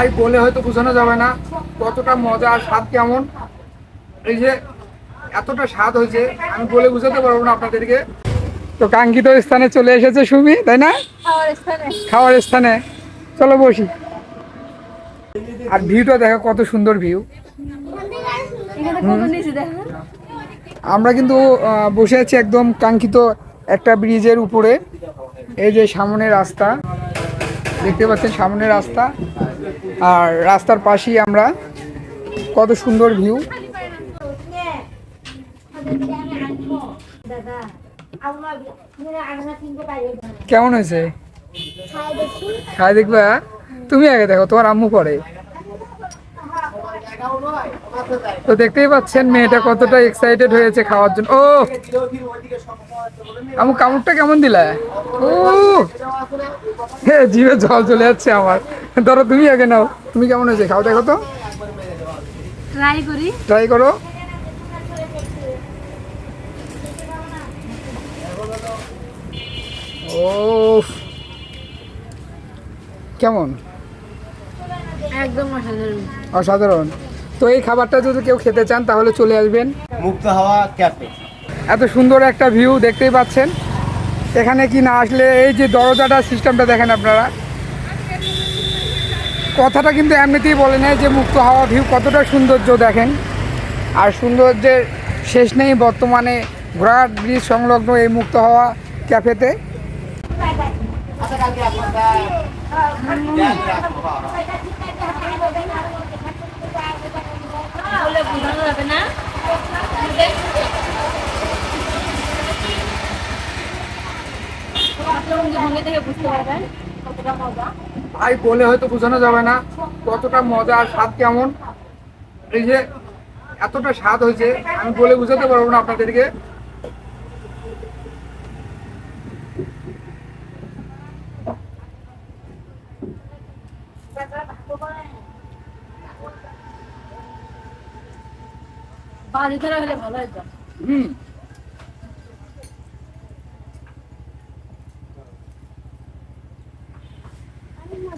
ভাই বলে হয়তো বোঝানো যাবে না কতটা মজা আর স্বাদ কেমন। এই যে এতটা স্বাদ হয়েছে আমি বলে বুঝাতে পারব না আপনাদেরকে। তো কাঙ্ক্ষিত স্থানে চলে এসেছে সুমি তাই না? খাওয়ার স্থানে। চলো বসি। আর ভিউটা দেখো কত সুন্দর ভিউ। আমরা কিন্তু বসে আছি একদম কাঙ্ক্ষিত একটা ব্রিজের উপরে। এই যে সামনে রাস্তা। দেখতে পাচ্ছেন সামনে রাস্তা। আর রাস্তার পাশেই আমরা কত সুন্দর ভিউ। কেমন হয়েছে? খাই দেখবা তুমি আগে দেখো তোমার আম্মু পরে। তো দেখতেই পাচ্ছেন মেয়েটা কতটা এক্সাইটেড হয়েছে খাওয়ার জন্য। ও! আমু কামড়টা কেমন দিলা? ও হে জিভে জল চলে যাচ্ছে আমার। ধরো তুমি আগে নাও। তুমি কেমন হয়েছে? খাও দেখো তো। ট্রাই করি। ট্রাই করো। ও কেমন? একদম অসাধারণ। অসাধারণ। তো এই খাবারটা যদি কেউ খেতে চান তাহলে চলে আসবেন। মুক্ত হাওয়া ক্যাফে। এত সুন্দর একটা ভিউ দেখতেই পাচ্ছেন। এখানে কি না আসলে এই যে দরজাটা সিস্টেমটা দেখেন আপনারা। কথাটা কিন্তু এমনিতেই বলে নেয় যে মুক্ত হাওয়া ভিউ কতটা সৌন্দর্য দেখেন। আর সৌন্দর্যের শেষ নেই বর্তমানে ঘোড়াঘাট ব্রিজ সংলগ্ন এই মুক্ত হাওয়া ক্যাফেতে। যাবে না আপনার ভঙ্গি থেকে বুঝতে পারবেন কতটা মজা ভাই বলে হয়তো বোঝানো যাবে না কতটা মজা আর স্বাদ কেমন। এই যে এতটা স্বাদ হয়েছে আমি বলে বোঝাতে পারব না আপনাদেরকে। বাজি ধরা হলে ভালো হতো হুম।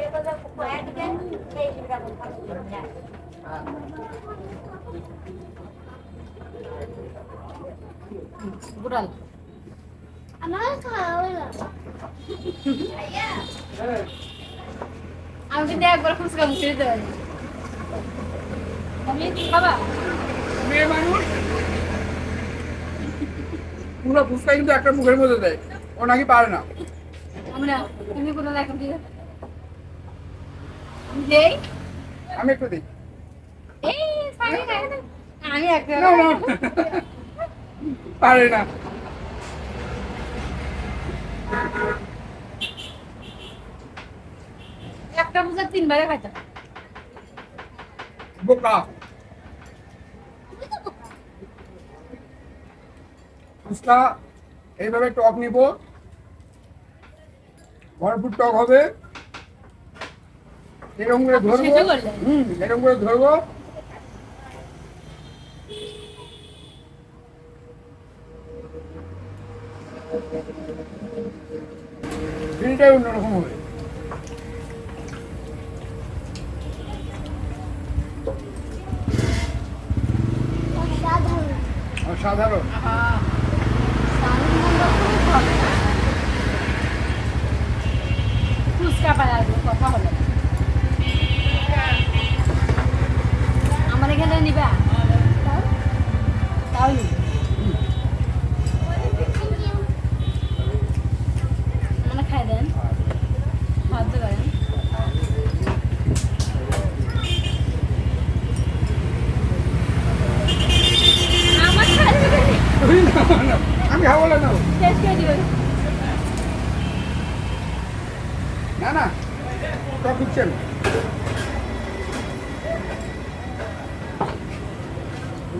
মুখে রাখি হ্যাঁ বুড়াল আমার খাওয়া আমি কিন্তু একবার ফুচকা মুখে দিতে পারি আমি খাবা মেয়ে মানুষ পুরো ফুচকা কিন্তু একটা মুখের মধ্যে দেয় ও নাকি পারে না আমরা তুমি কোনো দেখো দিয়ে দেই আমি একটু দিই। এই সামনে আমি একটা। পারে না। একটা বুঝা তিনবারে খাইতাম বোকা। ফুচকা এইভাবে টক নিব। ভরপুর টক হবে। এরকম করে ধরবো হুম এরকম করে ধরবো ফিলটাই অন্যরকম হবে অসাধারণ ফুচকা পাই আসব কথা হলো আমার এখানে নিবা তাও? তাও নিবো। মানে খাই দেন সাহায্য করেন আমার খাই দেবেন আমি খাব না না। শেষ করে দিবেন না না।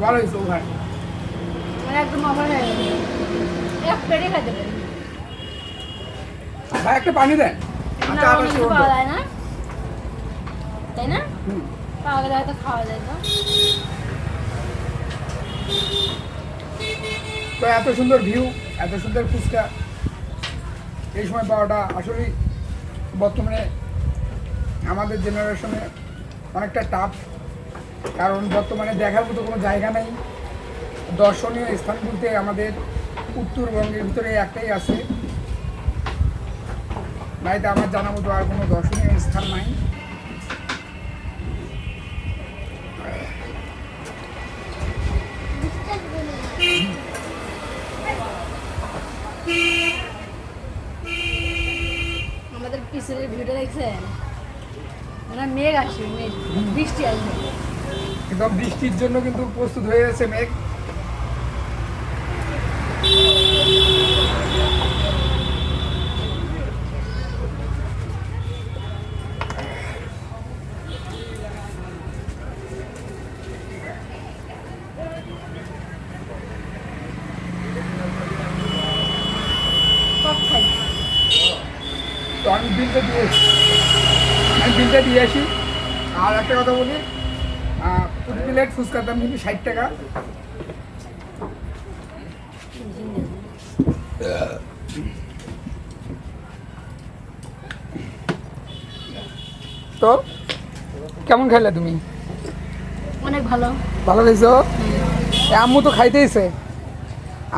ভালো হয়েছে ওভার মানে একদম অফার হয়ে এক প্লেটে খাইতে পারি। ভাই একটা পানি দেন। আচ্ছা। পাওয়া যায় না। তাই না? পাওয়া গেলে হয়তো খাওয়া যায় তো। তো এত সুন্দর ভিউ এত সুন্দর ফুচকা। এই সময় পাওয়াটা আসলে বর্তমানে আমাদের জেনারেশনে অনেকটা টাফ কারণ বর্তমানে দেখার মতো কোনো জায়গা নেই। দর্শনীয় স্থান বলতে আমাদের উত্তরবঙ্গের ভিতরে একটাই আছে। বাড়িতে আমার জানা মতো আর কোনো দর্শনীয় স্থান নাই। পিছনের ভিউটা দেখছেন? মানে মেঘ আসবে মেঘ। বৃষ্টি আসবে। একদম বৃষ্টির জন্য কিন্তু প্রস্তুত হয়ে গেছে মেঘ সব খাই তো আমি বিলটা দিয়ে আসি। আমি বিলটা দিয়ে আসি। আর একটা কথা বলি প্রতি প্লেট ফুচকার দাম কিন্তু ষাট টাকা। তো কেমন খাইলে তুমি? অনেক ভালো। ভালো খাইছো? আম্মু তো খাইতেইছে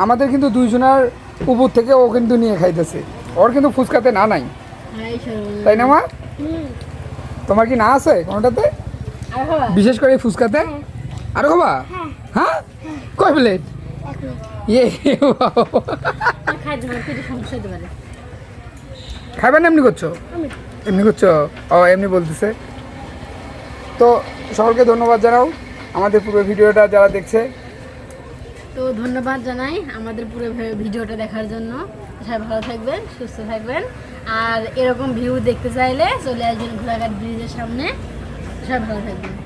আমাদের কিন্তু দুইজনের উপর থেকে ও কিন্তু নিয়ে খাইতেছে। ওর কিন্তু ফুচকাতে না নাই। তাই না মা? তোমার কি না আছে কোনোটাতে? বিশেষ করে ফুচকাতে? আরও খাবা? হ্যাঁ। কয় প্লেট? ইয়ে না এমনি করছ? এমনি করছ? ও এমনি বলতেছে। তো সকলকে ধন্যবাদ জানাও। আমাদের পুরো ভিডিওটা যারা দেখছে। তো ধন্যবাদ জানাই আমাদের পুরো ভিডিওটা দেখার জন্য। সবাই ভালো থাকবেন, সুস্থ থাকবেন। আর এরকম ভিউ দেখতে চাইলে চলে আসবেন ঘোড়াঘাট ব্রিজের সামনে। সবাই ভালো থাকবেন।